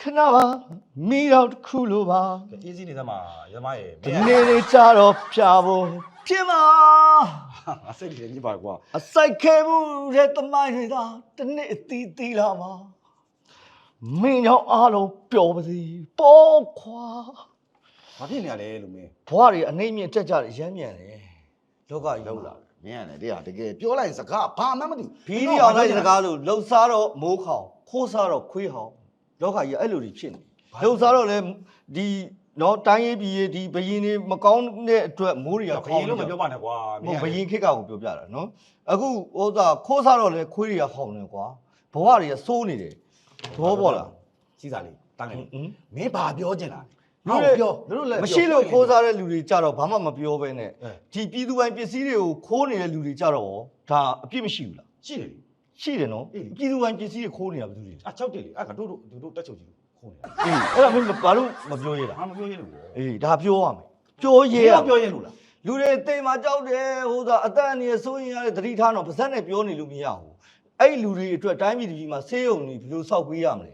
ခဏပါမိတော့တစ်ခုလိုပါအေးစီးနေသမှာရမရဲ့ဒီနေ့လေးကြတော့ပြဖို့ဖြစ်မှာငါစိတ်ကြီးညစ်ပါကွာအစိုက်ခဲမှုတဲ့တမိုင်းတွေသာတစ်နေ့အသီးသီးလာမှာမင်းကြောင့်အားလုံးပျော်ပါစေပေါ်ခွာဘာဖြစ်နေရလဲလို့မင်းဘွားတွေအနေမြင့်တက်ကြတယ်ရမ်းမြန်တယ်လောကကြီးလောက်ဟုတ်လာလားမင်းရတယ်တရားတကယ်ပြောလိုက်စကားဘာမှမသိဘီဒီအောင်လိုက်စကားလို့လှုပ်ရှားတော့မိုးခေါင်ခိုးစားတော့ခွေးဟောင် လောကကြီးအဲ့လိုတွေဖြစ်နေလှုပ်ရှားတော့လေဒီနော်တိုင်းရေးပြည်ရေးဒီဘယင်းတွေမကောင်းတဲ့အတွက်မိုးတွေကခခေါရင်င်လို့မပြောပါနဲ့ကွာမဟုတ်ဘယင်းခေတ်ကကိုပြောပြတာနော်အခုဟိုသာခိုးစားတော့လေခွေးတွေကဟောင်နေကွာဘဝတွေကစိုးနေတယ်သဘောပေါက်လားစီစားလေးတန်းလေဟင်မင်းဘာပြောချင်တာလူလဲတွေပြောတို့လည်းမရှိလို့ခိုးစားတဲ့လူတွေကြတော့ဘာမှမပြောဘဲနဲ့အဲဒီပြည်သူပိုင်ပစ္စည်းတွေကိုခိုးနေတဲ့လူတွေကြတော့ဒါအပြစ်မရှိဘူးလားရှိတယ်လေ ရှိတယ်နော်အေးပြည်သူပိုင်ပစ္စည်းတွေခိုးနေတာဘယ်သူတွေလဲအချောက်တယ်လေအဲ့ကတို့တို့တို့တက်ချုပ်ကြီးခုံးနေတာအေးအဲ့ဒါမင်းဘာလို့မပြောရတာဘာမပြောရလို့အေးဒါပြောရမယ်ပြောရရေရပြောရလို့လားလူတွေတိမ်မှာကြောက်တယ်ဟိုသာအသက်အန္တရာယ်စိုးရင်ရတဲ့သတိထားတော့ပါဇက်နဲ့ပြောနေလို့မရဘူးအဲ့လူတွေအတွက်တိုင်းပြည်တစ်ပြည်မှာဆေးရုံတွေဘယ်လိုစောက်ပေးရမလဲ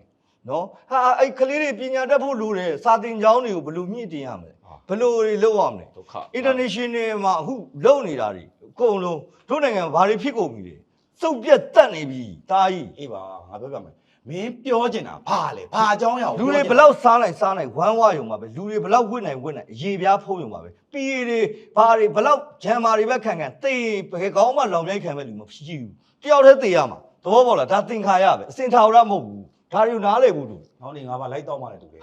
နော်ဟာအဲ့ကလေးတွေပညာတတ်ဖို့လိုတယ်စာသင်ကျောင်းတွေကိုဘယ်လိုမြင့်တင်ရမလဲဘယ်လိုတွေလုပ်ရမလဲဒုက္ခ international မှာအခုလုပ်နေတာတွေအကုန်လုံးတို့နိုင်ငံဘာတွေဖြစ်ကုန်ပြီလဲ စုပ်ပြတ်တက်နေပြီတာကြီးအေးပါငါပြောပြမယ်မင်းပြောချင်တာဘာလဲဘာအကြောင်းရအောင်လူတွေဘလောက်စားနိုင်စားနိုင်ဝမ်းဝရုံပါပဲလူတွေဘလောက်ဝစ်နိုင်ဝစ်နိုင်အရေပြားဖုံးရုံပါပဲปีတွေဘာတွေဘလောက်ဂျမ်မာတွေပဲခံခံတေးဘယ်ကောင်းမှလောင်မြိုက်ခံမဲ့လူမရှိဘူးတယောက်တည်းတေးရမှာသဘောပေါက်လားဒါသင်္ခါရပဲအစင်ထာဝရမဟုတ်ဘူး ဒါတွေကိုနားလည်ဘူးလူဟောင်းလေငါဘာလိုက်တော့မှလည်းတူတယ်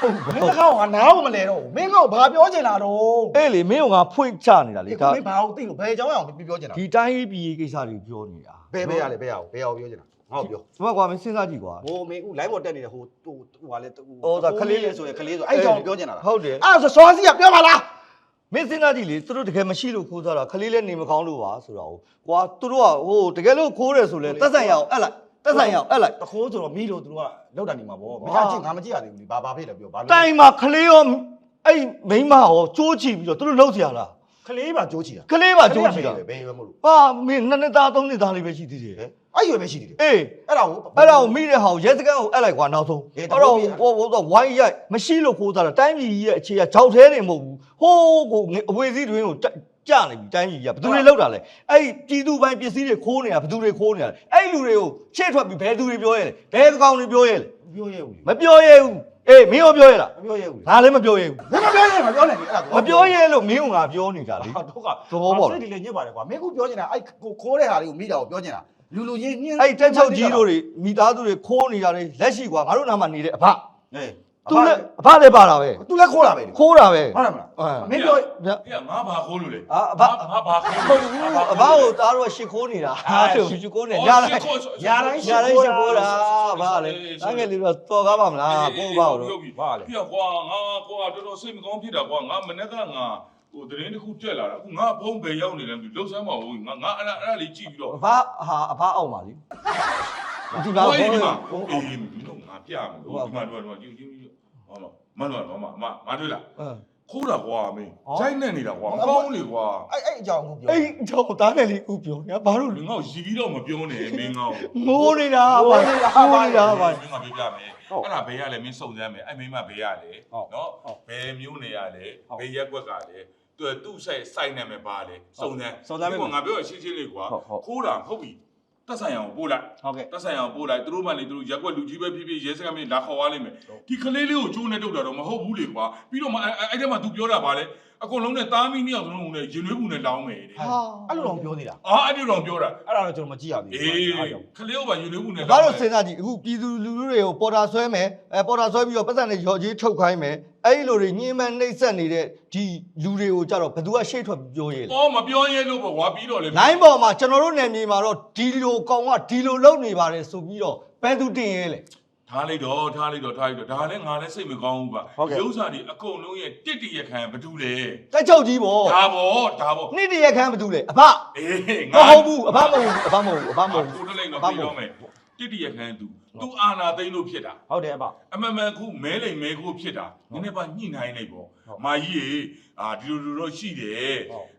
ဟုတ်မင်းတကောက်ကငါ့ကိုမလဲတော့ဘူးမင်းကောက်ဘာပြောချင်တာတော့အေးလေမင်းကငါဖွင့်ချနေတာလေဒီကဒါမင်းဘာကိုသိလို့ဘယ်အကြောင်းရအောင်ပြောချင်တာဒီတိုင်းရေးပြည်ရေးကိစ္စတွေပြောနေတာဘယ်ဘယ်ရလဲဘယ်ရအောင်ဘယ်ရအောင်ပြောချင်တာငါ့ကိုပြောဒီမှာကွာမင်းစဉ်းစားကြည့်ကွာဟိုမင်းအခု live ပေါ်တက်နေတဲ့ဟိုဟိုဟိုဟာလဲဟိုအော်ဒါခလေးလေးဆိုရင်ခလေးဆိုအဲ့အကြောင်းပြောချင်တာလားဟုတ်တယ်အဲ့ဒါဆိုစောစီကပြောပါလားမင်းစဉ်းစားကြည့်လေသူတို့တကယ်မရှိလို့ခိုးစားတာခလေးလည်းနေမကောင်းလို့ပါဆိုတာကိုကွာသူတို့ကဟိုတကယ်လို့ခိုးတယ်ဆိုလဲတက်ဆိုင်ရအောင်အဲ့လိုက် တက်ဆိုင်ရအောင်အဲ့လိုက် တခိုးဆိုတော့မိလို့သူတို့ကလောက်တာနေမှာပေါ့မ ဟာ င်းကကြည့်ငါမကြည့်ရသေးဘူးလေဘာဘာဖြစ်လဲပြောဘာလို့ တိုင်မှာခလေးရောအဲ့မိန်းမရောကြိုးချီပြီးတော့သူတို့လှုပ်เสียလား ခလေးပါကြိုးချီတာ ခလေးပါကြိုးချီတာ ဘယ်ရွယ်မလို့ ဟာမင်းနှစ်နှစ်သားသုံးနှစ်သားလေးပဲရှိသေးတယ် အဲ့ရွယ်ပဲရှိသေးတယ် အေး အဲ့ဒါကို အဲ့ဒါကိုမိတဲ့ဟာကိုရဲစခန်းကိုအဲ့လိုက်ကွာနောက်ဆုံး အေး အဲ့ တ တော့ ခုပြီး ဟိုဟိုတော့ဝိုင်းရိုက်မရှိလို့ခိုးစားတာတိုင်းပြည်ကြီးရဲ့အခြေကဂျောက်သေးနေမဟုတ်ဘူးဟိုးကိုငအဝေးစည်းတွင်ကိုတ က်ကြနေပြီတိုင်းပြည်ကြီးကဘယ်သူတွေလောက်တာလဲအဲ့ဒီပြည်သူပိုင်းပစ္စည်းတွေခိုးနေတာဘယ်သူတွေခိုးနေတာလဲအဲ့ဒီလူတွေကိုရှေ့ထွက်ပြီးဘယ်သူတွေပြောရဲလဲဘယ်ကောင်တွေပြောရဲလဲပြောရဲဘူးလေမပြောရဲဘူးအေးမင်းရောပြောရဲလားမပြောရဲဘူးလေဒါလည်းမပြောရဲဘူးမင်းမပြောရဲမပြောနိုင်ဘူးအဲ့ဒါမပြောရဲလို့မင်းကငါပြောနေတာလေဟာတော့ကသဘောပေါက်လားစိတ်ဒီလေညစ်ပါတယ်ကွာမင်းကပြောနေတာအဲ့ကိုခိုးတဲ့ဟာတွေကိုမိတာကိုပြောနေတာလူလူချင်းညင်းအဲ့တက်ချုပ်ကြီးတို့တွေမိသားစုတွေခိုးနေတာတွေလက်ရှိကွာငါတို့နားမှာနေတဲ့အဖအေး သူလည်းအဖလည်းပါတာပဲသူလည်းခိုးတာပဲလေခိုးတာပဲဟုတ်တယ်မလားအဲမင်းပြောဗျပြငါဘာခိုးလို့လဲအာအဖငါဘာခိုးမဟုတ်ဘူးအဖကိုသားတို့ကရှစ်ခိုးနေတာဟာတို့ရှစ်ခိုးနေရတိုင်းရာတိုင်းရတိုင်းရှစ်ခိုးတာဘာလဲအဲ့ငယ်လေးတော့တော်ကားပါမလားကိုပေါ့တော့ဘာလဲပြကွာငါကွာတော်တော်စိတ်မကောင်းဖြစ်တာကွာငါမနေ့ကငါဟိုသတင်းတစ်ခုတက်လာတာအခုငါဖုံးပဲရောက်နေတယ်မသိလှုပ်ဆမ်းမဟုတ်ငါငါအဲ့ဒါအဲ့ဒါလေးကြည့်ပြီးတော့အဖဟာအဖအောင်ပါလေဒီမှာဟိုဘုဒီန်းမှာဘုန်းအေးမင်းတို့ငါပြမယ်ဟိုဒီမှာတော့တော့ ကြည့်ကြည့်ဟောမမနော်မမမမတွေ့လားခိုးတာကွာမင်းဂျိုင်းနဲ့နေတာကွာကောင်းလေကွာအဲ့အဲ့အကြောင်းကိုပြောအေးကြောင့်သားငယ်လေးဥပြောညာဘာလို့ငါ့ကိုရီပြီးတော့မပြောနဲ့မင်းငါ့ကိုမိုးနေတာပါမိုးနေတာပါမင်းငါပြပြမယ်အဲ့ဒါဘေးရလဲမင်းစုံစမ်းမယ်အဲ့မင်းမဘေးရလဲနော်ဘယ်မျိုးနေရလဲဘေးရက်ွက်ကလဲသူသူ့ဆိုင်စိုက်နေမယ်ပါလေစုံစမ်းငါပြောရရှင်းရှင်းလေးကွာခိုးတာဟုတ်ပြီ တက်ဆိုင်အောင်ပို့လိုက်ဟုတ်ကဲ့တက်ဆိုင်အောင်ပို့လိုက်သူတို့မှလေသူတို့ရက်ွက်လူကြီးပဲဖြစ်ဖြစ်ရဲစခန်းမင်းလာခေါ်သွားလိမ့်မယ်ဒီကလေးလေးကိုကျိုးနဲ့တုတ်တာတော့မဟုတ်ဘူးလေကွာပြီးတော့မှအဲ့ထဲမှာ तू ပြောတာပါလေအကုန်လုံးနဲ့သားမီးနှစ်ယောက်စလုံးနဲ့ရင်နှွေးဘူးနဲ့လောင်းမယ်တဲ့ဟာအဲ့လိုတော့ပြောနေတာအာအဲ့ဒီတော့ပြောတာအဲ့ဒါတော့ကျွန်တော်မကြည့်ရသေးအေးဘူးခလေးကိုပါရင်နှွေးဘူးနဲ့ဘာလို့စဉ်းစားကြည့်အခုပြည်သူလူထုတွေကိုပေါ်တာဆွဲမယ်အဲပေါ်တာဆွဲပြီးတော့ပတ်စံနဲ့ရော်ကြီးထုတ်ခိုင်းမယ် အဲ့ဒီလိုတွေညှင်းပန်းနှိပ်စက်နေတဲ့ဒီလူတွေကိုကြတော့ဘယ်သူကရှေ့ထွက်ပြီးပြောရဲလဲအော်မပြောရဲလို့ပေါ့ကွာပြီးတော့လေလိုင်းပေါ်မှာကျွန်တော်တို့နယ်မြေမှာတော့ဒီလိုကောင်ကဒီလိုလုပ်နေပါတယ်ဆိုပြီးတော့ဘယ်သူတင်ရဲလဲထားလိုက်တော့ထားလိုက်တော့ထားလိုက်တော့ဒါလည်းငါလည်းစိတ်မကောင်းဘူးပါရုပ်စာတွေအကုန်လုံးရဲ့တစ်တရခံဘာတူလဲတက်ချုပ်ကြီးပေါ့ဒါပေါ့ဒါပေါ့နှစ်တရခန်းဘယ်သူလဲအဖအေးမဟုတ်ဘူးအဖမဟုတ်ဘူးအဖမဟုတ်ဘူးအဖမဟုတ်ဘူးကိုထလိုက်တော့ပြီးတော့မယ် တစ်တရခံသူသူအာနာသိန်းလို့ဖြစ်တာဟုတ်တယ်အဘအမှန်မှန်ခုမဲလိမ်မဲခုဖြစ်တာနည်းနည်းပါညှိနှိုင်းလိုက်ပေါ့မာကြီးရေအာဒီလိုလိုတော့ရှိတယ်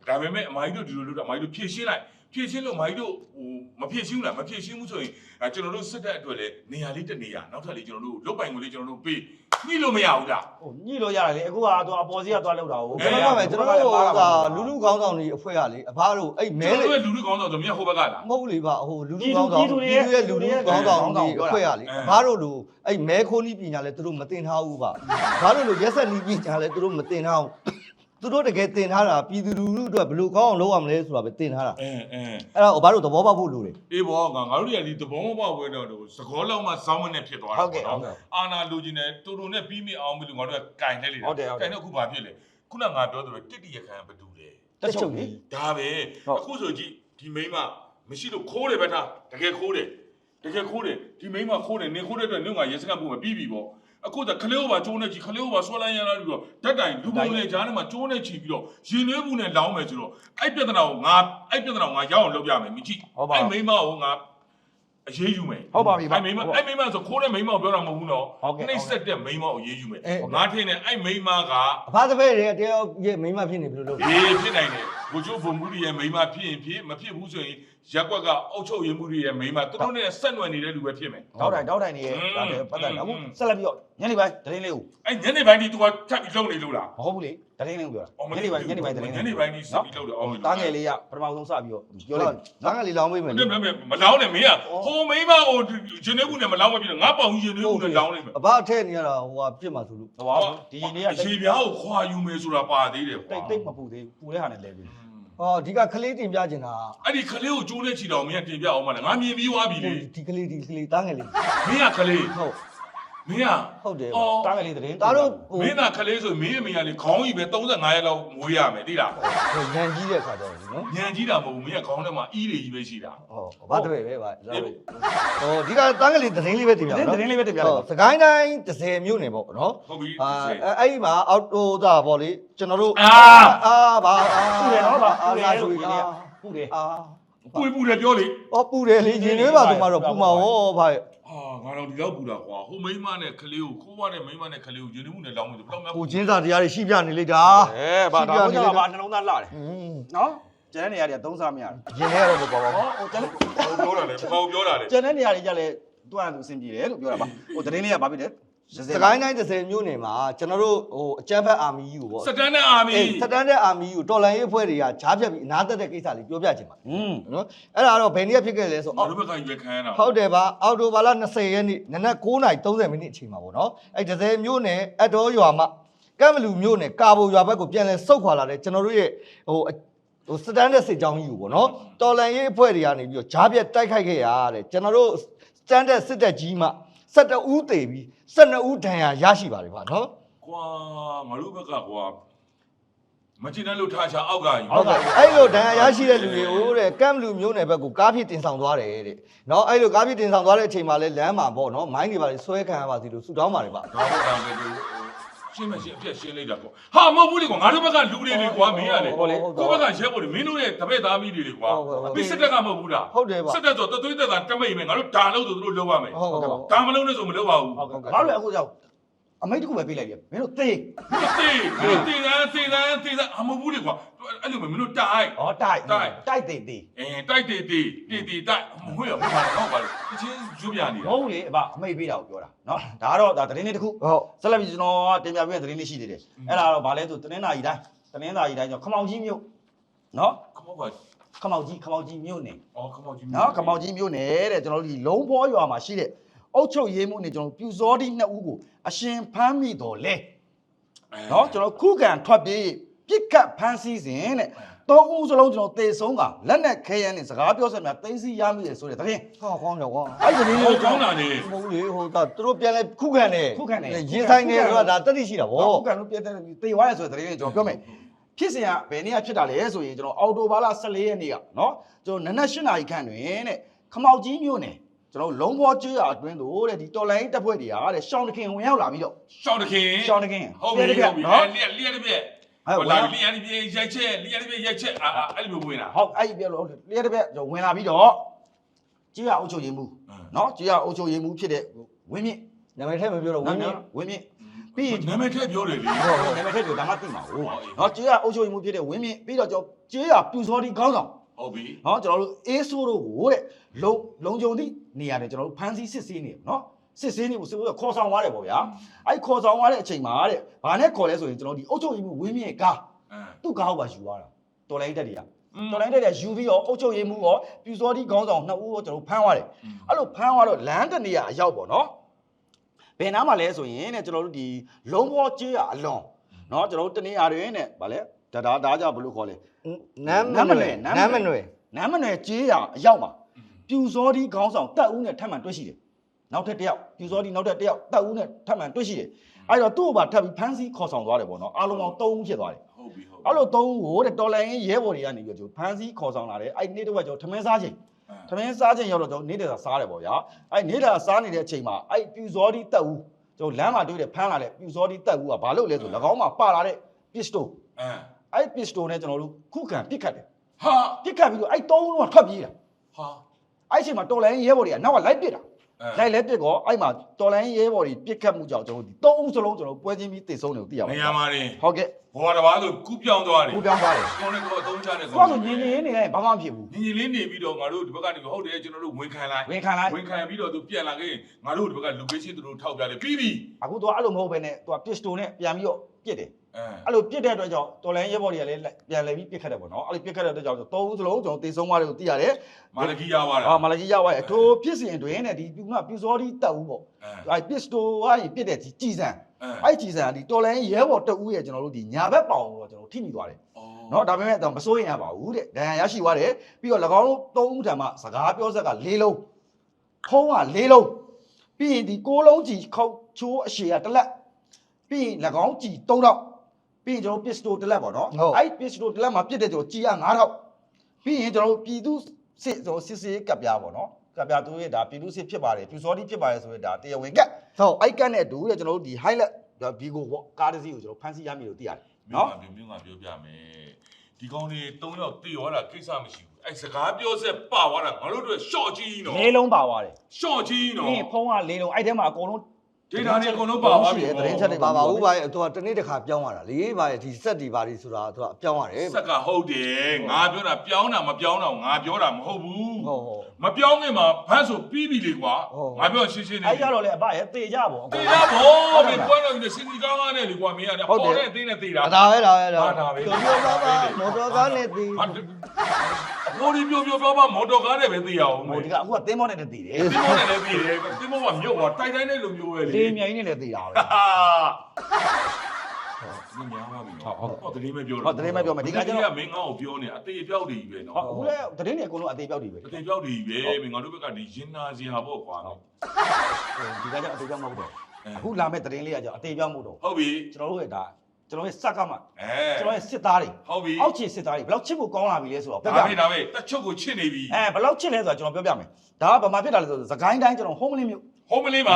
ဒါပေမဲ့အမကြီးတို့ဒီလိုလိုတော့အမကြီးတို့ဖြည့်ရှင်းလိုက် ဖြည့်ရှင်းလို့မိုင်းတို့ဟိုမဖြည့်ရှင်းဘူးလားမဖြည့်ရှင်းဘူးဆိုရင်အဲကျွန်တော်တို့စစ်တပ်အတွက်လည်းနေရာလေးတစ်နေရာနောက်ထပ်လေးကျွန်တော်တို့လုတ်ပိုင်ကိုလေးကျွန်တော်တို့ပေးညှိလို့မရဘူးလား ဟိုညှိလို့ရတယ်လေအခုကတော့အပေါ်စီကသွားလောက်တာဟုတ်ကျွန်တော်ကပဲကျွန်တော်တို့ကလူလူကောင်းဆောင်တွေအဖွဲ့ကလေအဖားတို့အဲ့မဲကျွန်လေတော်တို့လူလူကောင်းတော့ဆိုမြတ်ဟိုဘက်ကလား မဟုတ်လေပါဟိုလူလူကောင်းဆောင်ပြည်သူရဲ့လူလူကောင်းဆောင်တွေအဖွဲ့ကလေအဖားတို့လိုအဲ့မဲခိုးနီးပညာလဲသူတို့မတင်ထားဘူးပါဘာလို့လို့ရက်ဆက်နီးပညာလဲသူတို့မတင်ထားဘူး သူတို့တကယ်တင်ထားတာပြည်သူလူထုအတွက်ဘယ်လိုကောင်းအောင်လုပ်ရမလဲဆိုတာပဲတင်ထားတာအင်းအင်းအဲ့တော့ဘာလို့သဘောပေါက်ဖို့လိုလဲအေးဘောငါငါတို့တွေကဒီသဘောမပေါက်ဝဲတော့တို့သကောလောက်မှစောင်းမနဲ့ဖြစ်သွားတာပေါ့နော်အာနာလူကြီးနဲ့တူတူနဲ့ပြီးမိအောင်ပြီလို့ငါတို့ကကင်နေလေကင်တော့အခုဘာဖြစ်လဲခုနငါပြောသလိုတစ်တရခံဘတူတယ်တက်ချုပ်လေဒါပဲအခုဆိုကြည့်ဒီမိန်းမမရှိလို့ခိုးတယ်ပဲထားတကယ်ခိုးတယ်တကယ်ခိုးတယ်ဒီမိန်းမခိုးတယ်နင်ခိုးတဲ့အတွက်နင်ကရေစကပ်ဖို့မပြီးပြီပေါ့ အခုတခလေးဟိုပါကျိုးနေချီခလေးဟိုပါဆွဲလိုက်ရလာပြီးတော့ဓာတ်တိုင်လူပုံနဲ့ဂျားနဲ့မှာကျိုးနေချီပြီးတော့ရင်နှွေးမှုနဲ့လောင်းမယ်ဆိုတော့အဲ့ပြဿနာကိုငါအဲ့ပြဿနာကိုငါရအောင်လုပ်ပြမယ်မကြည့်အဲ့မိန်းမကိုငါအရေးယူမယ်ဟုတ်ပါပြီအဲ့မိန်းမအဲ့မိန်းမဆိုခိုးတဲ့မိန်းမကိုပြောတာမဟုတ်ဘူးနော်နှိမ့်ဆက်တဲ့မိန်းမကိုအရေးယူမယ်ငါထင်တယ်အဲ့မိန်းမကအဖားတစ်ဖက်တွေကတယောက်ရဲ့မိန်းမဖြစ်နေပြီလို့လို့အေးဖြစ်နိုင်တယ်ဘိုလ်ချုပ်ဘုံမှုတွေရဲ့မိန်းမဖြစ်ရင်ဖြစ်မဖြစ်ဘူးဆိုရင် ရက်ကွက်ကအုတ်ချုပ်ရင်မှုတွေရဲ့မိန်းမသူတို့နဲ့ဆက်နွယ်နေတဲ့လူပဲဖြစ်မယ်တောက်တိုင်တောက်တိုင်နေရဲ့ဒါလည်းပတ်သက်အခုဆက်လက်ပြီးတော့ညနေပိုင်းတရင်လေးကိုအဲ့ညနေပိုင်းဒီသူကထပ်ပြီးလုံနေလို့လားမဟုတ်ဘူးလေတရင်လေးကိုပြောတာညနေပိုင်းညနေပိုင်းတရင်ညနေပိုင်းဒီဆက်ပြီးလုံတယ်အောင်တားငယ်လေးကပထမဆုံးစပြီးတော့ပြောလိုက်ငါကလေးလောင်းပေးမယ်မမလောင်းနဲ့မင်းကဟိုမိန်းမကိုဂျနေဘူးနဲ့မလောင်းမပြည့်ငါပေါင်ကြီးဂျနေဘူးနဲ့လောင်းလိုက်မယ်အဖားအထက်နေရတာဟိုဟာပြစ်မှာဆိုလို့သဘောဒီနေ့ကရေပြားကိုခွာယူမယ်ဆိုတာပါသေးတယ်တိတ်တိတ်မပူသေးဘူးပူတဲ့ဟာနဲ့လဲပြီး ဟောဒီကကလေးတင်ပြချင်တာအဲ့ဒီခလေးကိုကျိုးနေချီတော့မင်းကတင်ပြအောင်မလားငါမြင်ပြီးသွားပြီလေဒီကလေးဒီကလေးတားငယ်လေးမင်းကခလေးဟုတ် မင်းကဟုတ်တယ်အော်တားငယ်လေးတရင်ဒါတို့ဟိုမင်းသားကလေးဆိုမင်းအမေကလေခေါင်းကြီးပဲ35ရက်လောက်မွေးရမယ်သိလားညံကြီးတဲ့ခါတော့နော်ညံကြီးတာမဟုတ်ဘူးမင်းကခေါင်းထဲမှာအီးတွေကြီးပဲရှိတာဟောဘာတပည့်ပဲဗျာဟောဒီကတားငယ်လေးသတင်းလေးပဲတင်ပြတရင်နော်တရင်လေးပဲတင်ပြလိုက်ပါစကိုင်းတိုင်း30မြို့နယ်ပေါ့နော်ဟုတ်ပြီအာအဲ့ဒီမှာအောက်တိုဒါပေါ့လေကျွန်တော်တို့အာအာဘာအာပူတယ်နော်ဗျာအာပူတယ်ငါလို့ဆိုဒီရင်နေ့အာပူတယ်အာပူပူတယ်ပြောလေဟောပူတယ်လေရင်နှွေးပါတော့မှတော့ပူမှာဟောဗျာဟာ ငါတော့ဒီလောက်ပူတာကွာဟိုမိန်းမနဲ့ကလေးကိုခိုးရတဲ့မိန်းမနဲ့ကလေးကိုယူနေမှုနဲ့လောင်းမှုဆိုဘယ်တော့မှကိုချင်းစာတရားတွေရှိပြနေလိမ့်တာအဲဘာတော့ဘုရားဘာနှလုံးသားလှတယ်อืมနော်ကျန်တဲ့နေရာတွေကသုံးစားမရဘူးရင်ထဲကတော့မပေါ်ပါဘူးဟောဟိုကျန်တဲ့ပြောတာလေဘာပြောတာလဲကျန်တဲ့နေရာတွေကြလဲသူကသူအဆင်ပြေတယ်လို့ပြောတာပါဟိုတရင်လေးကဘာဖြစ်လဲ စကိုင်းတိုင်း30မြို့နယ်မှာကျွန်တော်တို့ဟိုအကြမ်းဖက်အာမီယူပေါ့စတန်နဲ့အာမီအေးစတန်တဲ့အာမီယူတော်လန်ရေးအဖွဲ့တွေကဂျားဖြတ်ပြီးအနာသက်တဲ့ကိစ္စလေးပြောပြချင်ပါอืมနော်အဲ့ဒါကတော့ဘယ်နည်းဖြစ်ခဲ့လဲဆိုငါအောက်တို့ဘက်ကရွေခံရတာဟုတ်တယ်ပါအောက်တိုဘာလ20ရက်နေ့နနက်9:30မိနစ်အချိန်မှာပေါ့နော်အဲ့30မြို့နယ်အတော်ရွာမှာကမ်မလူမြို့နယ်ကာဘိုရွာဘက်ကိုပြန်လဲဆုတ်ခွာလာတဲ့ကျွန်တော်တို့ရဲ့ဟိုဟိုစတန်တဲ့စစ်ကြောင်းကြီးကိုပေါ့နော်တော်လန်ရေးအဖွဲ့တွေကနေပြီးတော့ဂျားပြတ်တိုက်ခိုက်ခဲ့ရတဲ့ကျွန်တော်တို့စတန်တဲ့စစ်တပ်ကြီးမှာ 12ဦးသေပြီး12ဦးဒဏ်ရာရရှိပါတယ်ဗျာနော်ကွာငါတို့ဘက်ကကွာမကြည့်တဲ့လို့ထားချအောက်ကယူဟုတ်ကဲ့အဲ့လိုဒဏ်ရာရရှိတဲ့လူတွေကိုတဲ့ကမ်လူမျိုးနယ်ဘက်ကိုကားဖြစ်တင်ဆောင်သွားတယ်တဲ့နော်အဲ့လိုကားဖြစ်တင်ဆောင်သွားတဲ့အချိန်မှာလဲလမ်းမှာပေါ့နော်မိုင်းတွေပါလေဆွဲခံရပါစီလို့ဆူတောင်းပါတယ်ဗျဒါတော့ဒါလည်း ရှင်းမရှင်းအပြက်ရှင်းလိုက်တာကွာဟာမဟုတ်ဘူးလေကွာငါတို့ဘက်ကလူတွေလေကွာမင်းရလေဟုတ်လေကိုဘက်ကရဲပေါ်လေမင်းတို့ရဲ့တပည့်သားမိတွေလေကွာအပိစစ်တက်ကမဟုတ်ဘူးလားဟုတ်တယ်ဗျစစ်တက်ဆိုတသွေးတက်ကတမိတ်မယ်ငါတို့ဒါလို့ဆိုသူတို့လုပ်ရမယ်ဟုတ်ဟုတ်ဟုတ်ဒါမလုပ်နဲ့ဆိုမလုပ်ပါဘူးဟုတ်ကဲ့ငါတို့လည်းအခုကြောက်အမိတ်တစ်ခုပဲပြေးလိုက်ပြီမင်းတို့သေမသိဘူးတေးတန်းတေးတန်းတေးတန်းအမဟုတ်ဘူးလေကွာ အဲ့လိုမင်းတို့တိုက်ဩတိုက်တိုက်တိုက်သေးသေးအဲတိုက်တေးတေးတေးတေးတိုက်မဟုတ်ရဘူးဟုတ်ပါဘူးအချင်းရွပြနေတာမဟုတ်ဘူးလေအဘအမိတ်ပေးတာကိုပြောတာနော်ဒါကတော့ဒါသတင်းလေးတစ်ခုဟုတ်ဆက်လက်ပြီးကျွန်တော်တင်ပြပေးတဲ့သတင်းလေးရှိသေးတယ်အဲ့ဒါတော့ဗာလဲဆိုတင်းနာကြီးတိုင်းတင်းနာကြီးတိုင်းကျွန်တော်ခမောင်ကြီးမြို့နော်ခမောက်ပါခမောင်ကြီးခမောင်ကြီးမြို့နေအော်ခမောက်ကြီးနော်ခမောင်ကြီးမြို့နယ်တဲ့ကျွန်တော်တို့ဒီလုံးဖောရွာမှာရှိတဲ့အုတ်ချုပ်ရေးမှုနေကျွန်တော်ပြူစောတိနှစ်ဦးကိုအရှင်ဖမ်းမိတော်လဲ နော်ကျွန်တော်ခုခံထွက်ပြေး ပြစ်ကတ်ဖမ်းဆီးစဉ်တဲ့တောဦးစလုံးကျွန်တော်တေဆုံးကလက်နဲ့ခဲရန်နဲ့စကားပြောဆက်များတင်းစီရမိတယ်ဆိုတဲ့သတင်းဟောကောင်းတယ်ကွာအဲ့ဒီသတင်းဟိုလေးကိုကျွန်ကောတော်င်းတာလေမဟုတ်လေဟိုကသူတို့ပြန်လဲခုခံတယ်ခုခံတယ်ရင်ဆိုင်တယ်ဆိုတာဒါတတိရှိတာဗောခုခံလို့ပြည့်တဲ့တေဝါရဆိုတဲ့သတင်းလေးကျွန်တော်ပြောမယ်ဖြစ်စဉ်ကဘယ်နေ့ကဖြစ်တာလဲဆိုရင်ကျွန်တော်အော်တိုဘာလ14ရက်နေ့ကနော်ကျွန်တော်နနက်8နာရီခန့်တွင်တဲ့ခမောက်ကြီးမြို့နယ်ကျွန်တော်လုံးဘောကျွေးရအတွင်းတို့တဲ့ဒီတော်လိုင်းတပ်ဖွဲ့တွေကတဲ့ရှောင်းတခင်ဝင်ရောက်လာပြီးတော့ရှောင်းတခင်ရှောင်းတခင်ဟုတ်ပြီပြဟုတ်ပြီနော်လျက်လျက်တစ်ပြက်အဲ့ ဟိုဝင်လာလာလျက်တစ်ပြက်ရိုက်ချက်လျက်တစ်ပြက်ရိုက်ချက်အာအဲ့လိုမျိုးဝင်လာဟုတ်အဲ့ဒီပြလို့လျှက်တစ်ပြက်ကျွန်တော်ဝင်လာပြီးတော့ကြေးရအုပ်ချုပ်ရေးမှုနော်ကြေးရအုပ်ချုပ်ရေးမှုဖြစ်တဲ့ဝင်းမြင့်နာမည်ထည့်မပြောတော့ဝင်းမြင့်ဝင်းမြင့်ပြီးရင်နာမည်ထည့်ပြောတယ်လေဟုတ်ဟုတ်နာမည်ထည့်ပြောဒါမှသိမှာဟုတ်နော်ကြေးရအုပ်ချုပ်ရေးမှုဖြစ်တဲ့ဝင်းမြင့်ပြီးတော့ကျွန်တော်ကြေးရပြူစောဒီခေါင်းဆောင်ဟုတ်ပြီနော်ကျွန်တော်တို့အေးဆိုးတို့ကိုတဲ့လုံလုံကြုံသည့်နေရာတွေကျွန်တော်တို့ဖမ်းဆီးစစ်ဆေးနေတယ်နော် စစ်ဆေးနေကိုစစ်ဆေးခေါ်ဆောင်သွားတယ်ပေါ့ဗျာအဲ့ခေါ်ဆောင်သွားတဲ့အချိန်မှာတဲ့ဘာနဲ့ခေါ်လဲဆိုရင်ကျွန်တော်ဒီအုတ်ချုပ်ရေးမှုဝင်းမြင့်ကားအဲသူ့ကားကိုပါယူသွားတာတော်လိုင်းတက်တွေကတော်လိုင်းတက်တွေကယူပြီးတော့အုတ်ချုပ်ရေးမှုရောပြူစောတိခေါင်းဆောင်နှစ်ဦးကိုကျွန်တော်ဖမ်းသွားတယ်အဲ့လိုဖမ်းသွားတော့လမ်းတနေရာအရောက်ပေါ့နော်ဘယ်နားမှာလဲဆိုရင်တဲ့ကျွန်တော်တို့ဒီလုံးဘောကျေးရအလွန်နော်ကျွန်တော်တို့တနေရာတွင်တဲ့ဗာလဲဒါဒါဒါကြောင့်ဘယ်လိုခေါ်လဲနမ်းမနွယ်နမ်းမနွယ်နမ်းမနယ်ကျေးရအရောက်မှာပြူစောတိခေါင်းဆောင်တက်ဦးနဲ့ထပ်မံတွေ့ရှိတယ် နောက်ထပ်တစ်ယောက်ပြူစောတိနောက်ထပ်တစ်ယောက်တက်ဦးနဲ့ထပ်မံတွေ့ရှိတယ်အဲ့တော့သူ့ကိုပါထပ်ပြီးဖမ်းဆီးခေါ်ဆောင်သွားတယ်ပေါ့နော်အားလုံးပေါင်း3ဦးဖြစ်သွားတယ်ဟုတ်ပြီဟုတ်အဲ့လိုသုံးဦးကိုတဲ့တော်လိုင်းရဲဘော်တွေကနေပြီးတော့ကျွန်တော်ဖမ်းဆီးခေါ်ဆောင်လာတယ်အဲ့နေ့တစ်ဝက်ကျွန်တော်ထမင်းစားချိန်ထမင်းစားချိန်ရောက်တော့ကျွန်တော်နေ့တည်းစားတယ်ပေါ့ဗျာအဲ့နေ့တည်းစားနေတဲ့အချိန်မှာအဲ့ပြူစောတိတက်ဦးကျွန်တော်လမ်းမှာတွေ့တယ်ဖမ်းလာတဲ့ပြူစောတိတက်ဦးကဘာလုပ်လဲဆို၎င်းမှာပါလာတဲ့ပစ္စတိုအဲအဲ့ပစ္စတိုနဲ့ကျွန်တော်တို့ခုခံပစ်ခတ်တယ်ဟာပစ်ခတ်ပြီးတော့အဲ့သုံးဦးကထွက်ပြေးတာဟာအဲ့အချိန်မှာတော်လိုင်းရဲဘော်တွေကနောက်ကလိုက်ပစ်တာအဲ လိုက်လဲပစ်ကောအဲ့မှာတော်လိုင်းရဲဘော်တွေပစ်ခတ်မှုကြောင့်ကျွန်တော်တို့ဒီသုံးဦးစလုံးကျွန်တော်ပွဲချင်းပြီးတိတ်ဆုံးတယ်ကိုသိရပါနေဘူးရာမှာတင်ဟုတ်ကဲ့ဘော်တစ်ပါးဆိုကူးပြောင်းသွားတယ်ကိုပြောင်းသွားတယ်ကောင်းတဲ့ကောအသုံးချတဲ့ကိုကဆိုညင်ညင်နေရင်ဘာမှမဖြစ်ဘူး ညီညီလေးနေပြီးတော့ငါတို့ဒီဘက်ကနေဟုတ်တယ်ကျွန်တော်တို့ဝင်ခံလိုက်ဝင်ခံလိုက် ဝင်ခံပြီးတော့သူပြန်လာခဲ့ရင်ငါတို့ဒီဘက်က location သူတို့ထောက်ပြတယ်ပြီးပြီ အခုတော့အဲ့လိုမဟုတ်ဘဲနဲ့သူကပစ္စတိုနဲ့ပြန်ပြီးတော့ပစ်တယ် အဲအဲ့လိုပစ်တဲ့အတွက်ကြောင့်တော်လိုင်းရဲဘော်တွေကလည်းပြန်လဲပြီးပစ်ခတ်တယ်ပေါ့နော်အဲ့လိုပစ်ခတ်တဲ့အတွက်ကြောင့်သုံးဦးစလုံးကျွန်တော်တေဆုံးသွားတယ်ကိုသိရတယ်မာလကီရသွားတာအာမလာကြီးရောက်သွားတယ်ထိုဖြစ်စဉ်အတွင်းနဲ့ဒီပြူကပြူစောဒီတက်ဦးပေါ့အဲအဲ့ပစ္စတိုကနေပစ်တဲ့ဒီကြည်စံအဲအဲ့ကြည်စံကဒီတော်လိုင်းရဲဘော်တက်ဦးရဲ့ကျွန်တော်တို့ဒီညာဘက်ပေါင်ကိုကျွန်တော်ထိမိသွားတယ်နော်ဒါပေမဲ့တော့မစိုးရင်ရပါဘူးတဲ့ဒဏ်ရာရရှိသွားတယ်ပြီးတော့၎င်းတို့သုံးဦးထံမှစကားပြောဆက်က၄လုံးဖုံးက၄လုံးပြီးရင်ဒီ၉လုံးကြီးခောက်ချိုးအရှည်ကတစ်လက်ပြီးရင်၎င်းကြီး၃တော့ ပြီးရင်ကျွန်တော်ပစ္စတိုတစ်လက်ပေါ့နော်အဲ့ပစ္စတိုတစ်လက်မှာပြစ်တဲ့ကျွန်တော်ကြီးက9တော့ပြီးရင်ကျွန်တော်ပြည်သူစစ်ကျွန်တော်စစ်စစ်ကပ်ပြားပေါ့နော်ကပ်ပြားသူရဲ့ဒါပြည်သူစစ်ဖြစ်ပါတယ်ပြူစောတိဖြစ်ပါတယ်ဆိုရင်ဒါတရားဝင်ကပ်ဟုတ်အိုက်ကတ်နဲ့အတူတဲ့ကျွန်တော်တို့ဒီ highlight ဘီကိုပေါ့ကားတစ်စီးကိုကျွန်တော်ဖမ်းဆီးရမိလို့သိရတယ်နော်နော်မြို့ငါပြောပြမယ်ဒီကောင်းလေး၃ယောက်တေရောတာကိစ္စမရှိဘူးအဲစကားပြောဆက်ပါသွားတာငါတို့တို့ရှော့ကြီးနော်လေးလုံးပါသွားတယ်ရှော့ကြီးနော်ပြီးရင်ဖုံးကလေးလုံးအဲ့ထဲမှာအကုန်လုံး ဒေတာတွေအကုန်လုံးပါသွားပြီသတင်းချက်တွေပါပါဘူးပါရဲ့သူကတနေ့တစ်ခါပြောင်းရတာလေပါရဲ့ဒီစက်ဒီပါဒီဆိုတာသူကပြောင်းရတယ်စက်ကဟုတ်တယ်ငါပြောတာပြောင်းတာမပြောင်းတာငါပြောတာမဟုတ်ဘူးဟုတ်ဟုတ် မပြောင်းခင်မှာဖမ်းဆိုပြီးပြီလေကွာဟုတ်ငါပြောရှင်းရှင်းနေအဲ့ကြတော့လေအဘရဲ့တေကြပေါ့တေတာဘောမင်းကွာတော့ဒီစင်ကြီးကောင်းကားနဲ့လေကွာမင်းရတယ်ပေါ်တဲ့အသေးနဲ့တေတာဒါပဲဒါပဲဒါဒါပဲပြောပြောပါပါမော်တော်ကားနဲ့ဒီဟာဘိုးဒီပြောပြောပြောပါမော်တော်ကားနဲ့ပဲတေရအောင်ဟိုဒီကအခုကသင်းမောနဲ့တည်တယ်ဒီမောနဲ့လည်းတေတယ်ဒီမောကမြုပ်သွားတိုက်တိုင်းနဲ့လိုမျိုးပဲလေလေးမြိုင်နဲ့လည်းတည်တာပဲ ဒီများပါပြီဟုတ်ဟုတ်ဟောတတိမဲပြောဟုတ်သတင်းပဲပြောမယ်ဒီကကျတော့မင်းငါ့ကိုပြောနေအသေးပြောက်တွေကြီးပဲနော်ဟောအခုလည်းသတင်းတွေအကုန်လုံးအသေးပြောက်တည်ပဲအသေးပြောက်တွေကြီးပဲမင်းငါတို့ဘက်ကဒီရင်နာစရာပေါ့ကွာနော်ဒီကကျတော့အသေးပြောက်မဟုတ်တော့အခုလာမဲ့သတင်းလေးကကျတော့အသေးပြောက်မဟုတ်တော့ဟုတ်ပြီကျွန်တော်တို့ရဲ့ဒါကျွန်တော်ရဲ့စက်ကမှအဲကျွန်တော်ရဲ့စစ်သားတွေဟုတ်ပြီအောက်ခြေစစ်သားတွေဘယ်လောက်ချစ်ဖို့ကောင်းလာပြီလဲဆိုတော့ပြောဒါပြပဲမယ်ဒါပဲတက်ချုပ်ကိုချစ်နေပြီအဲဘယ်လောက်ချစ်လဲဆိုတော့ကျွန်တော်ပြောပြမယ်ဒါကဘာမှဖြစ်တာလဲဆိုတော့သခိုင်းတိုင်းကျွန်တော် home link မြို့ ဟိုမလေးပါ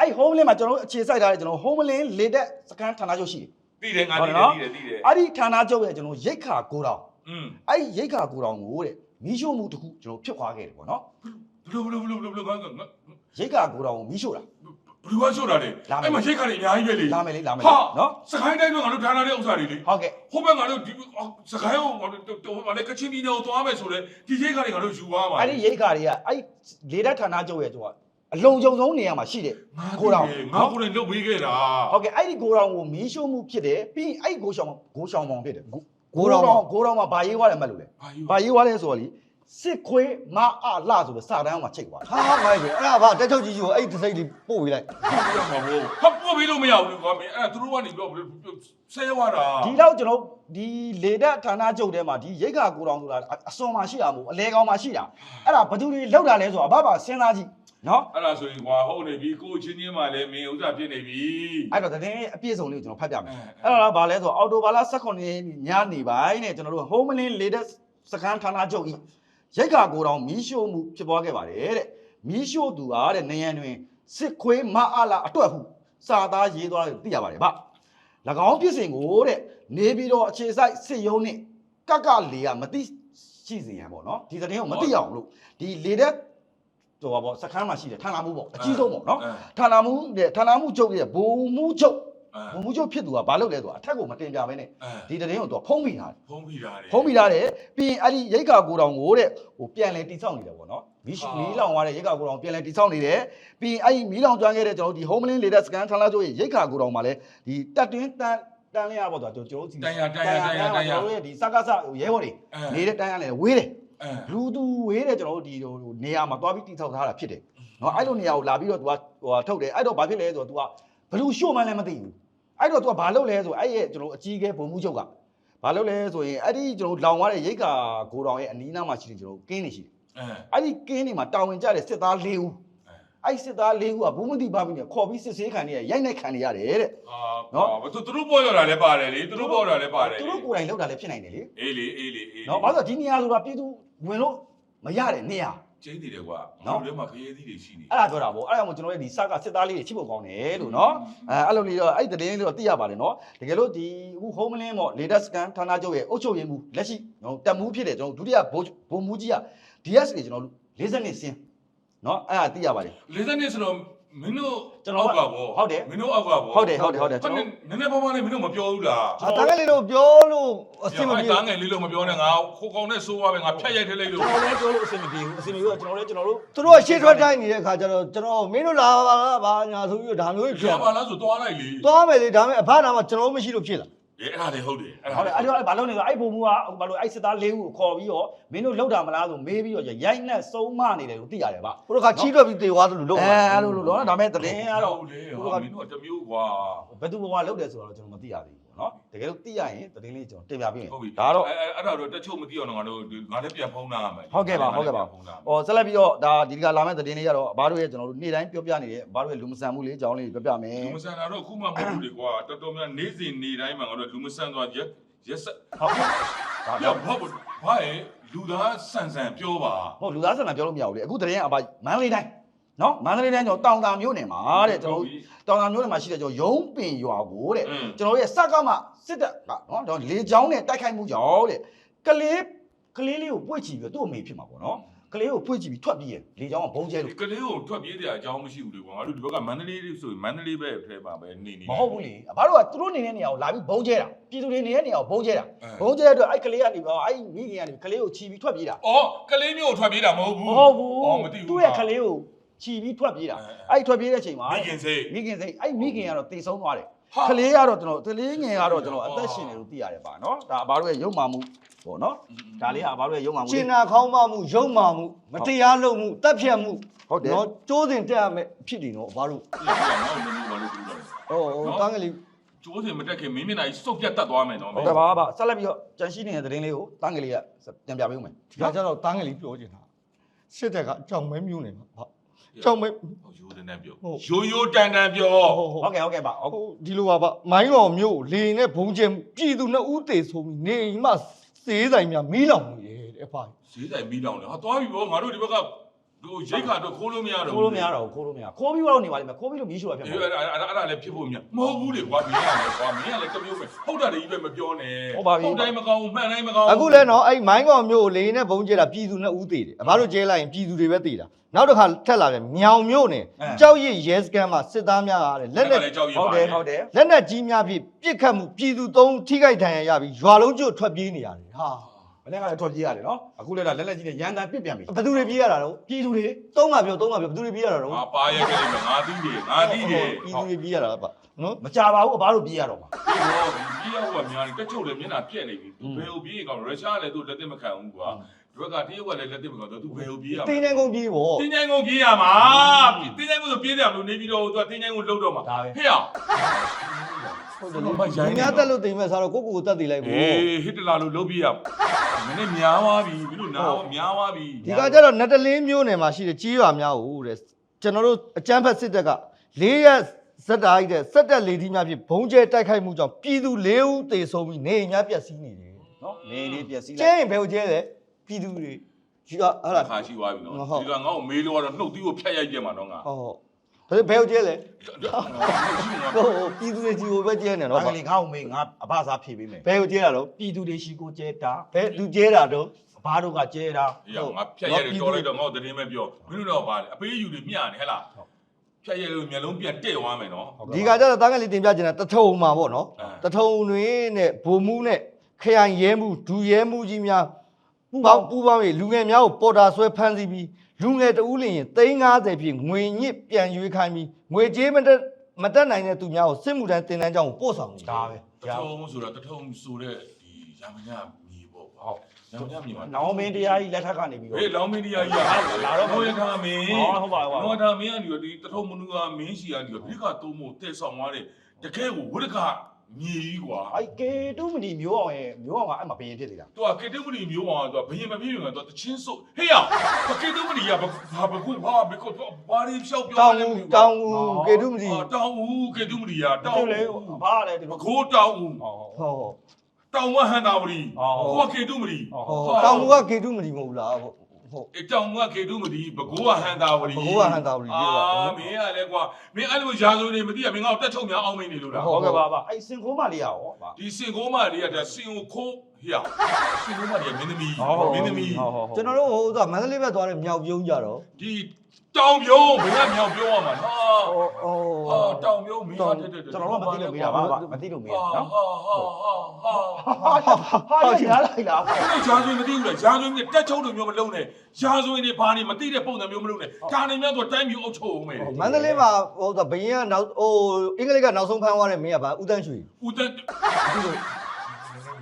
အဲ့ home link မှာကျွန်တော်တို့အခြေစိုက်ထားတဲ့ကျွန်တော် home link လေတက်စကန်ဌာနချုပ်ရှိတယ်သိတယ်ငါသိတယ်သိတယ်သိတယ်အဲ့ဒီဌာနချုပ်ရဲ့ကျွန်တော်ရိတ်ခါကိုတောင်อืมအဲ့ဒီရိတ်ခါကိုတောင်ကိုတဲ့မီးရှို့မှုတစ်ခုကျွန်တော်ဖြစ်သွားခဲ့တယ်ပေါ့နော်ဘလို့ဘလို့ဘလို့ဘလို့ဘလို့ငါငါရိတ်ခါကိုတောင်ကိုမီးရှို့တာဘလူကရှို့တာလေအဲ့မှာရိတ်ခါတွေအများကြီးပဲလေလာမယ်လေလာမယ်ဟာလေနော်စကိုင်းတိုင်းကငါတို့ဌာနတဲ့ဥစ္စာတွေလေဟုတ်ကဲ့ဟိုဘက်ငါတို့ဒီစကိုင်းကိုငါတို့တော်တော်လည်းကချင်းပြည်နယ်ကိုသွားမယ်ဆိုလဲဒီရိတ်ခါတွေငါတို့ယူသွားပါအဲ့ဒီရိတ်ခါတွေကအဲ့လေတက်ဌာနချုပ်ရဲ့ကျွန်တော် အလုံးကြုံဆုံးနေရာမှာရှိတယ်ကိုတောင်ငါကိုယ်တိုင်လုပ်ပေးခဲ့တာဟုတ်ကဲ့အဲ့ဒီကိုတောင်ကိုမီးရှို့မှုဖြစ်တယ်ပြီးရင်အဲ့ဒီကိုရှောင်းကိုရှောင်းမောင်ဖြစ်တယ်ကိုတော်ကိုတောင်မှာဘာရေးသွားတယ်မှတ်လို့လေဘာယူဘာရေးသွားလဲဆိုတော့လေ စစ်ခွေးမအလှဆိုပြီးစာတန်းမှာချိတ်သွားဟာမိုက်တယ်အဲ့ဒါဘာတက်ချုပ်ကြီးကြီးကိုအဲ့ဒီစိတ်လေးပို့ပေးလိုက်ပြရမှာဘောဟာပို့ပေးလို့မရဘူးကွာမင်းအဲ့ဒါသူတို့ကနေပြောဆဲသွားတာဒီတော့ကျွန်တော်ဒီလေတက်ဌာနချုပ်ထဲမှာဒီရိတ်ခါကိုတောင်ဆိုတာအစွန်မှာရှိတာမဟုတ်အလဲကောင်မှာရှိတာအဲ့ဒါဘယ်သူတွေလောက်တာလဲဆိုတော့အဘဘာစဉ်းစားကြည့်နော်အဲ့ဒါဆိုရင်ကွာဟုတ်နေပြီကိုချင်းချင်းမှလည်းမင်းဥစ္စာဖြစ်နေပြီအဲ့တော့တည်းအပြည့်စုံလေးကိုကျွန်တော်ဖတ်ပြမယ်အဲအဲ့တော့ဘာလဲဆိုတော့အော်တိုဘာလ18ရက်ညနေပိုင်းနဲ့ကျွန်တော်တို့ home link လေတက်စကန်ဌာနချုပ်ဤ ရိတ်ခါကိုတောင်မီးရှို့မှုဖြစ်ပွားခဲ့ပါတယ်တဲ့မီးရှို့သူအားတဲ့နေရန်တွင်စစ်ခွေးမအလာအတွက်ဟုစာသားရေးသွားတယ်သိရပါတယ်ဗျ၎င်းပြစ်စင်ကိုတဲ့နေပြီးတော့အခြေဆိုင်စစ်ရုံးနဲ့ကကလေးကမသိရှိစေရန်ပေါ့နော်ဒီသတင်းကိုမသိအောင်လို့ဒီလေတက်ဟိုပါပေါ့စခန်းမှာရှိတယ်ဌာနမှုပေါ့အကြီးဆုံးပေါ့နော်ဌာနမှုတဲ့ဌာနမှုချုပ်ရဲ့ဘုံမှုချုပ် ဘုံမှုချုပ်ဖြစ်သူကဘာလုပ်လဲဆိုတော့အထက်ကိုမတင်ပြဘဲနဲ့အဲဒီတရင်ကိုသူကဖုံးမိထားတယ်ဖုံးပြီးတာတယ်ဖုံးမိထားတယ်ပြီးရင်အဲ့ဒီရိတ်ကာကိုတောင်ကိုတဲ့ဟိုပြန်လဲတိဆောက်နေတယ်ပေါ့နော်မီးရှိမီးလောင်သွားတဲ့ရိတ်ကာကိုတောင်ပြန်လဲတိဆောက်နေတယ်ပြီးရင်အဲ့ဒီမီးလောင်ကျွမ်းခဲ့တဲ့ကျွန်တော်တို့ဒီ homeland leader scan ထန်လာကျိုးရဲ့ရိတ်ကာကိုတောင်မှာလဲဒီတက်တွင်းတန်တန်လျာပေါ့တော့ကျွန်တော်တို့စီတန်ရတန်ရတန်ရတန်ရကျွန်တော်တို့ရဲ့ဒီစကားစရဲဘော်တွေအဲနေတဲ့တန်းရလဲဝေးတယ်အဲလူသူဝေးတယ်ကျွန်တော်တို့ဒီဟိုနေရာမှာသွားပြီးတိဆောက်ထားတာဖြစ်တယ်နော်အဲ့လိုနေရာကိုလာပြီးတော့ तू ကဟိုထုတ်တယ်အဲ့တော့ဘာဖြစ်လဲဆိုတော့ तू ကဘလူရှို့မှန်းလည်းမသိဘူး အဲ့တော့ तू ကဘာလုပ်လဲဆိုအဲ့ရဲ့ကျွန်တော်အကြီးကဲဘုံမှုချုပ်ကဘာလုပ်လဲဆိုရင်အဲ့ဒီကျွန်တော်လောင်သွားတဲ့ရိတ်ကာဂိုတောင်ရဲ့အနီးနားမှာရှိတယ်ကျွန်တော်ကင်းနေရှိတယ်အဲအဲ့ဒီကင်းနေမှာတာဝန်ကျတဲ့စစ်သား၄ဦးအဲ့စစ်သား၄ဦးကဘူးမတိပါဘူးနဲ့ခေါ်ပြီးစစ်ဆေးခံနေရရိုက်နှက်ခံနေရတယ်တဲ့ဟာနော်သူတို့ပေါ်ရတာလည်းပါတယ်လေသူတို့ပေါ်ရတာလည်းပါတယ်သူတို့ကိုယ်တိုင်လောက်တာလည်းဖြစ်နိုင်တယ်လေအေးလေအေးလေအေးနော်ဘာလို့လဲဒီနေရာဆိုတာပြည်သူဝင်လို့မရတဲ့နေရာ ကျင်းနေတယ်ကွာနော်နော်ဒီမှာခရီးသီးတွေရှိနေအဲ့ဒါပြောတာပေါ့အဲ့ဒါမို့ကျွန်တော်တို့ဒီစကစစ်သားလေးတွေချစ်ဖို့ကောင်းတယ်လို့နော်အဲအဲ့လိုလေးတော့အဲ့ဒီသတင်းလေးတော့သိရပါတယ်နော်တကယ်လို့ဒီအခု homeland ပေါ့ latest scan ဌာနချုပ်ရဲ့အုပ်ချုပ်ရေးမှူးလက်ရှိကျွန်တော်တက်မှုဖြစ်တယ်ကျွန်တော်ဒုတိယဘိုးဘိုးမှူးကြီးက DS တွေကျွန်တော်40နှစ်စင်းနော်အဲ့ဒါသိရပါတယ်လေးစနေဆိုတော့ မင်းတို့ကျွန်တော်အောက်ကပေါ့ဟုတ်တယ်မင်းတို့အောက်ကပေါ့ဟုတ်တယ်ဟုတ်တယ်ဟုတ်တယ်ကျွန်တော်နည်းနည်းပါးပါးလေးမင်းတို့မပြောဘူးလားအတန်းကလေးတို့ပြောလို့အဆင်မပြေတန်းငယ်လေးလို့မပြောနဲ့ငါခိုးကောင်းနဲ့ဆိုးသွားပဲငါဖြတ်ရိုက်ထည့်လိုက်လို့ကျွန်တော်လည်းပြောလို့အဆင်မပြေဘူးအဆင်မပြေဘူးကျွန်တော်လည်းကျွန်တော်တို့သူတို့ကရှေ့ထွက်တိုင်းနေတဲ့ခါကျတော့ကျွန်တော်မင်းတို့လာပါလားဘာညာဆိုပြီးတော့ဒါမျိုးကြီးပြဖြစ်ပါလားဆိုသွားလိုက်လေ သွားမယ်လေဒါပေမဲ့အဖနာမှာကျွန်တော်မရှိလို့ဖြစ်လာ အေးအဲ့ဒါတွေဟုတ်တယ်ဟုတ်တယ်အဲ့ဒါဘာလို့လဲဆိုအဲ့ဘုံမူကဘာလို့အဲ့စစ်သား၄ဦးကိုခေါ်ပြီးတော့မင်းတို့လောက်တာမလားဆိုမေးပြီးတော့ရိုက်နှက်ဆုံးမနေတယ်လို့သိရတယ်ဗျဟိုတစ်ခါချီးတွက်ပြီးတေသွားသလိုလုပ်အဲမှာအဲ့လိုလိုတော့ဒါပေမဲ့သတင်းကတော့ဟုတ်တယ်ဟာမင်းတို့ကတမျိုးကွာဘယ်သူဘဝလောက်တယ်ဆိုတော့ကျွန်တော်မသိရသေး နော်တကယ်လို့သိရရင်တည်လေးကျွန်တော်တင်ပြပေးမယ်ဟုတ်ပြီဒါတော့အဲ့အဲ့ဒါတော့တချို့မသိအောင်ငါတို့ငါလည်းပြန်ဖုံးလာမှာဟုတ်ကဲ့ပါဟုတ်ကဲ့ပါဟောဆက်လက်ပြီးတော့ဒါဒီကလာမယ့်တည်လေးကတော့ဘားတို့ရဲ့ကျွန်တော်တို့နေ့တိုင်းပြောပြနေတဲ့ဘားတို့ရဲ့လူမဆန်မှုလေးကြောင်းလေးပြောပြမယ်လူမဆန်တာတော့ခုမှမဟုတ်ဘူးလေကွာတော်တော်များနေ့စဉ်နေ့တိုင်းမှာငါတို့လူမဆန်သွားရက်ရက်ဆက်ဟုတ်ကဲ့ဒါတော့ဘာဘာလူသားဆန်ဆန်ပြောပါဟုတ်လူသားဆန်ဆန်ပြောလို့မရဘူးလေအခုတည်ရင်အပါမန်းလေးတိုင်း နော်မန္တလေးတိုင်းကျော်တောင်တာမြို့နယ်မှာတဲ့ကျွန်တော်တောင်တာမြို့နယ်မှာရှိတဲ့ကျော်ရုံးပင်ရွာကိုတဲ့ကျွန်တော်ရဲ့စက်ကမှစစ်တပ်ကနော်တော့လေချောင်းနဲ့တိုက်ခိုက်မှုကြောင့်တဲ့ကလေးကလေးလေးကိုပွေ့ချီပြီးတော့သူ့အမေဖြစ်မှာပေါ့နော်ကလေးကိုပွေ့ကြည့်ပြီးထွက်ပြေးရလေကြောင်းကဘုံကျဲလို့ကလေးကိုထွက်ပြေးတဲ့အကြောင်းမရှိဘူးလေကွာငါတို့ဒီဘက်ကမန္တလေးဆိုရင်မန္တလေးပဲထဲမှာပဲနေနေမဟုတ်ဘူးလေအဘတို့ကသူတို့နေတဲ့နေရာကိုလာပြီးဘုံကျဲတာပြည်သူတွေနေတဲ့နေရာကိုဘုံကျဲတာဘုံကျဲတဲ့အတွက်အဲ့ကလေးကနေပါအဲ့မိခင်ကနေကလေးကိုချီပြီးထွက်ပြေးတာဩကလေးမျိုးကိုထွက်ပြေးတာမဟုတ်ဘူးမဟုတ်ဘူးဩမသိဘူးသူ့ရဲ့ကလေးကို ချီပြီးထွက်ပြေးတာအဲအဲ့ထွက်ပြေးတဲ့အချိန်မှာမိခင်စိတ်မိခင်စိတ်အဲ့မိခင်ကတော့တေဆုံးသွားတယ်ဟာကလေးကတော့ကျွန်တော်ကလေးငယ်ကတော့ကျွန်တော်အသက်ရှင်တယ်လို့သိရတယ်ပါနော်ဒါဘာလို့ရဲ့ရုပ်မာမှုပေါ့နော်ဒါလေးဟာဘာလို့ရဲ့ရုပ်မာမှုကျင်နာခေါင်းမမှုယုံမာမှုမတရားလုပ်မှုတပ်ဖြတ်မှုဟုတ်တယ်နော်ကျိုးစင်တက်ရမယ်ဖြစ်တယ်နော်ဘာလို့လက်ပြငေါ့နေလို့ဘာလို့ပြောလဲဟောဟိုတန်းကလေးကျိုးစင်မတက်ခင်မင်းမျက်နှာကြီးစုပ်ပြတ်တတ်သွားမယ်နော်ဟုတ်ကဲ့ပါပါဆက်လက်ပြီးတော့ကြံရှိနေတဲ့သတင်းလေးကိုတန်းကလေးကပြန်ပြပေးဦးမယ်ဒီကကျတော့တန်းကလေးပြောချင်တာစစ်တပ်ကအကြောင်မဲမျိုးနေမှာ ဟာကြောင်မဲရိုးတန်းတန်းပြောဟုတ်ရိုးရိုးတန်းတန်းပြောဟုတ်ဟုတ်ဟုတ်ကဲ့ဟုတ်ကဲ့ပါဟုတ်ဟိုဒီလိုပါပါမိုင်းတော်မျိုးကိုလေနဲ့ဘုံကျဲပြည်သူနှစ်ဦးသေးဆုံးပြီးနေအိမ်မှာစေးဆိုင်များမီးလောင်နေတယ်တဲ့အဖာဈေးတိုင်မီးတောင်လေဟာသွားပြီဗောငါတို့ဒီဘက်က ဟိုရိတ်ခါတော့ခိုးလို့မရတော့ခိုးလို့မရတော့ဘူးခိုးလို့မရခိုးပြီးတော့နေပါလိမ့်မယ်ခိုးပြီးလို့မီးရှို့တာဖြစ်အေးမှာအဲ့ဒါအဲ့ဒါအဲ့ဒါလည်းဖြစ်ဖို့မြတ်မဟုတ်ဘူးလေကွာမင်းရတယ်ကွာမင်းကလည်းတမျိုးပဲဟုတ်တာတည်းကြီးပဲမပြောနဲ့ဟုတ်တိုင်းမကောင်းမှန်တိုင်းမကောင်းအခုလဲနော်အဲ့မိုင်းကောင်မျိုးကိုလေနဲ့ဘုံကျဲတာပြည်သူနှစ်ဦးသေးတယ်အဘတို့ကျဲလိုက်ရင်ပြည်သူတွေပဲသေးတာနောက်တစ်ခါထက်လာတယ်မြောင်မျိုးနဲ့ကြောက်ရည်ရဲစကန်မှာစစ်သားများကတဲ့လက်နဲ့လည်းကြောက်ရဟုတ်တယ်ဟုတ်တယ်လက်နက်ကြီးများဖြင့်ပြစ်ခတ်မှုပြည်သူသုံးထိခိုက်ဒဏ်ရာရပြီးရွာလုံးကျွတ်ထွက်ပြေးနေရတယ်ဟာ မနေ့ကလည်းထွက်ပြေးရတယ်နော်အခုလည်းဒါလက်လက်ကြီးနဲ့ရန်တန်ပစ်ပြန်ပြီဘယ်သူတွေပြေးရတာတော့ပြည်သူတွေသုံးပါပြောသုံးပါပြောဘယ်သူတွေပြေးရတာတော့ငါပါရခဲ့တယ်ငါသိတယ်ငါသိတယ်ပြည်သူတွေပြေးရတာပါနော်မကြပါဘူးအဘတို့ပြေးရတော့မှာဟောဒီရောက်ကများတယ်တချို့လည်းမျက်နှာပြက်နေပြီသူဘယ်လိုပြေးကောင်ရုရှားလည်းသူလက်သက်မခံဘူးကွာဒီဘက်ကတရုတ်ကလည်းလက်သက်မခံတော့သူဘယ်လိုပြေးရမတင်းလဲနေကုန်ပြေးပေါ့တင်းချိုင်းကိုပြေးရမှာတင်းချိုင်းကိုဆိုပြေးတယ်လို့နေပြီးတော့သူကတင်းချိုင်းကိုလှုပ်တော့မှာဟေ့အောင် ဟုတ်တယ်လေ။ညာတက်လို့တိမ်မဲ့စားတော့ကိုကိုကိုတက်တည်လိုက်ပေါ့အေးဟစ်တလာလို့လှုပ်ပြေးရမင်းနဲ့များသွားပြီမင်းတို့နားများသွားပြီ။ဒီကကျတော့နတ်တလင်းမျိုးနယ်မှာရှိတဲ့ကြီးရွာများကိုတဲ့ကျွန်တော်တို့အကြမ်းဖက်စစ်တပ်က၄ရက်ဇက်တားကြီးတဲ့စက်တက်လေထီးများဖြင့်ဘုံကျဲတိုက်ခိုက်မှုကြောင့်ပြည်သူ၄ဦးသေဆုံးပြီးနေအိမ်များပျက်စီးနေတယ်နော်နေနေပျက်စီး။လိုကျဲက်ရင်ဘယ်ကိုကျဲလဲပြည်သူတွေဒီကဟာလားခါရှိသွားပြီနော်ဟုတ်ဒီကငါ့ကိုမေးလို့ကတော့နှုတ်သီးကိုဖြတ်ရိုက်ပြမှာတော့ငါဟော ဘယ်ဘယ်ကိုကျဲလဲဟိုပြည်သူတွေကြီးကိုပဲကျဲနေနော်တော့ကလေးငါ့ကိုမေးငါအဘစားဖြေပေးမယ်ဘယ်ကိုကျဲတာတော့ပြည်သူတွေရှိကိုကျဲတာဘယ်သူကျဲတာတော့အဘတို့ကကျဲတာအေးငါဖြတ်ရိုက်တယ်တော်လိုက်တော့ငါ့ကိုတည်င်းမဲ့ပြောမင်းတို့တော့ပါလေအပေးယူတွေမျှနေဟဲ့လားဖြတ်ရလို့မျက်လုံးပြန်တဲ့သွားမယ်နော်ဒီကကြတော့တားကလေးတင်ပြချင်တာတထုံမှာပေါ့နော်အဲတထုံတွင်နဲ့ဗိုလ်မှုနဲ့ခရိုင်ရဲမှုဒူရဲမှုကြီးများပူပေါင်းပူပေါင်း၍လူငယ်များကိုပေါ်တာဆွဲဖမ်းဆီးပြီး လူငယ်တဦးလျင်350ဖြင့်ငွေညစ်ပြန်ရွေးခိုင်းပြီးငွေကြေးမတက်မတက်နိုင်တဲ့သူများကိုစစ်မှုထမ်းတင်တန်းကြောင်းကိုပို့ဆောင်နေတယ်ဒါပဲတထုံဆိုတော့တထုံဆိုတဲ့ဒီရမညာမြေပေါ့ဟုတ်ရမညာမြေမှာနောင်မင်းတရားကြီးလက်ထက်ကနေပြီးတော့ဟေးလောင်းမင်းတရားကြီးကလာတော့ဘုရားထားမင်းဟောဟုတ်ပါဟုတ်ပါဘောထားမင်းကဒီဒီတထုံမနူကမင်းရှိရဒီဘိကသုံးဖို့တဲ့ဆောင်သွားတယ်တကယ်ကိုဝိဒက မြေကြီးကွာအဲ့ကေတူမနီမျိုးအောင်ရဲ့မျိုးအောင်ကအဲ့မှာဘယင်ဖြစ်နေတာသူကကေတုမနီမျိုးအောင်သူကဘယင်မပြေရင်တော့တချင်းစုဟေးရကေတုမနီကဘာဘခုဘာဘခုဘာရီဖြောက်ပြောတောင်းဦးတောင်းဦးကေတုမတီတောင်းဦးကေတုမနီကတောတူင်းလေဦးဘာလဲဒီဘလိုခိုးတောင်းဦးဟောဟုတ်ဟုတ်တောင်းဝဟန်တာဝရီဟုတ်ဟိုကကေတုမနီဟုတ်တောင်းဦးကကေတုမတီမဟုတ်လားဟုတ် ဟုတ်အတောင်ကကေတုမတီဘကိုးကဟန်တာဝရီဘကိုးကဟန်တာဝရီပြေပါအာမင်းကလည်းကွာမင်းအဲ့လိုရာဇဝင်နေမသိရမင်းငါ့ကိုတက်ချုပ်များအောင်မင်းနေလို့လားဟုတ်ဟုတ်ကဲ့ပါပါအဲ့စင်ခိုးမလေးရရောပါဒီစင်ကိုမတွေကဒါစင်ကိုခိုးဟေ့စင်ကိုမတွေကမင်းသမီးဟုတ်ဟုတ်မင်းသမီးဟုတ်ဟုတ်ကျွန်တော်တို့ဟိုကမန္တလေးဘက်သွားတဲ့မြောက်ပြုံးကြတော့ဒီ တောင်ပြုံးဘယ်ကမြောင်ပြုံးရမှာဟာဟိုဟိုဟာတောင်ပြုံးမင်းကတက်တက်ကျွန်တော်တို့မသိလို့မေးတာပါပါမသိလို့မေးတာဟာနော်ဟာဟာဟာဟာဟာရလိုက်လားအဲ့ရာဇဝင်မသိဘူးလားရာဇဝင်ကတက်ချုပ်လိုမျိုးမလုံးနဲ့ရာဇဝင်တွေဘာနေမသိတဲ့ပုံစံမျိုးမလုံးနဲ့ဒါနေများဆိုတိုင်းမျိုးအုပ်ချုပ်အောင်မယ်မန္တလေးမှာဟိုကဘယင်းကနောက်ဟိုအင်္ဂလိပ်ကနောက်ဆုံးဖမ်းသွားတဲ့မင်းကဘာဦးတန်းရွှေဦးတက်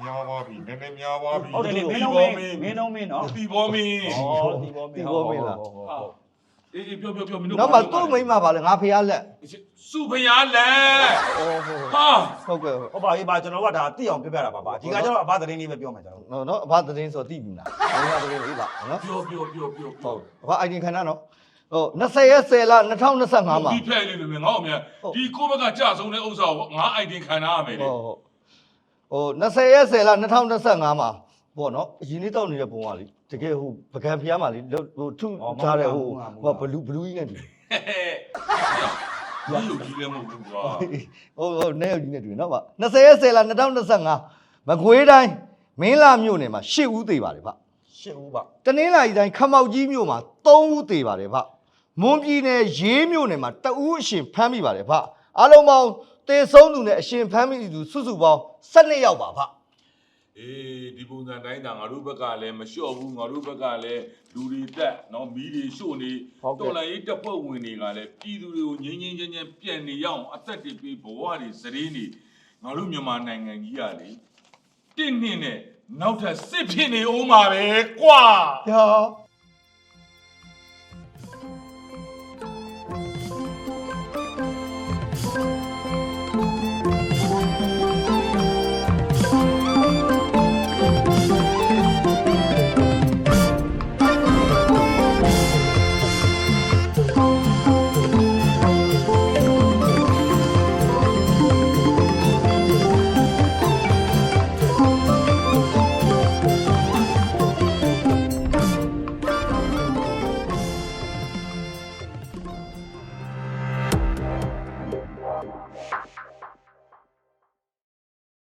များပါပြီနည်းနည်းများပါပြီဟုတ်တယ်လေမင်းတော့မင်းမင်းတော့မင်းနော်ဒီဘောမင်းဩဒီဘောမင်း အေးအေးပြောပြောပြောမင်းတို့နောက်မှသူ့မိန်းမပါလေငါဖျားလက်စုဖရားလက်ဟိုဟိုဟာဟုတ်ကဲ့ဟုတ်ဟုတ်ပါပြီပါကျွန်တော်ကဒါသိအောင်ပြပြတာပါပါဒီကကျတော့အဘသတင်းလေးပဲပြောမယ်ကျွန်တော်နော်နော်အဘသတင်းဆိုတိပြီလားဘယ်ကသတင်းလေးပါနော်ပြောပြောပြောပြောဟုတ်အဘအိုင်ဒီခဏနော်ဟို20ရက်10လ2025မှာဒီဖဲလေးလို့ငါ့အမြဒီကိုဘက်ကကြဆုံးတဲ့ဥစ္စာကိုငါအိုင်တင်ခံရမယ်လေဟုတ်ဟုတ်ဟို20ရက်10လ2025မှာ ပေါ့နော်အရင်လေးတောက်နေတဲ့ပုံကလေတကယ်ဟိုပကံဖျားမှာလေဟိုထုထားတဲ့ဟိုဟိုဘလူးဘလူးကြီးနဲ့တူဟဲ့ဟဲ့လူကြီးလည်းမဟုတ်ဘူးကွာဟုတ်ဟုတ်နဲ့ကြီးနဲ့တူနော်ဗျ20ရက်10လ2025မကွေးတိုင်းမင်းလာမြို့နယ်မှာ10ဦးသေးပါတယ်ဗျရှစ်ဦးပါတနင်္လာရီတိုင်းခမောက်ကြီးမြို့မှာ3ဦးသေးပါတယ်ဗျမွန်ပြည်နယ်ရေးမြို့နယ်မှာ2ဦးအရှင်ဖမ်းမိပါတယ်ဗျအားလုံးပေါင်းတေဆုံးသူနဲ့အရှင်ဖမ်းမိသူစုစုပေါင်း12ယောက်ပါဗျ အေးဒီပုံစံတိုင်းတာငါတို့ဘက်ကလည်းမလျှော့ဘူးငါတို့ဘက်ကလည်းလူတွေတက်နော်မီးတွေရှို့နေတော်လိုင်းရေးတပ်ဖွဲ့ဝင်တွေကလည်းပြည်သူတွေကိုငြင်းငြင်းချင်းချင်းပြန်နေရအောင်အသက်တွေပေးဘဝတွေစရင်းနေငါတို့မြန်မာနိုင်ငံကြီးကလေတင့်နှင်းနဲ့နောက်ထပ်စစ်ဖြစ်နေအောင်ပါပဲကွာ။ဟာ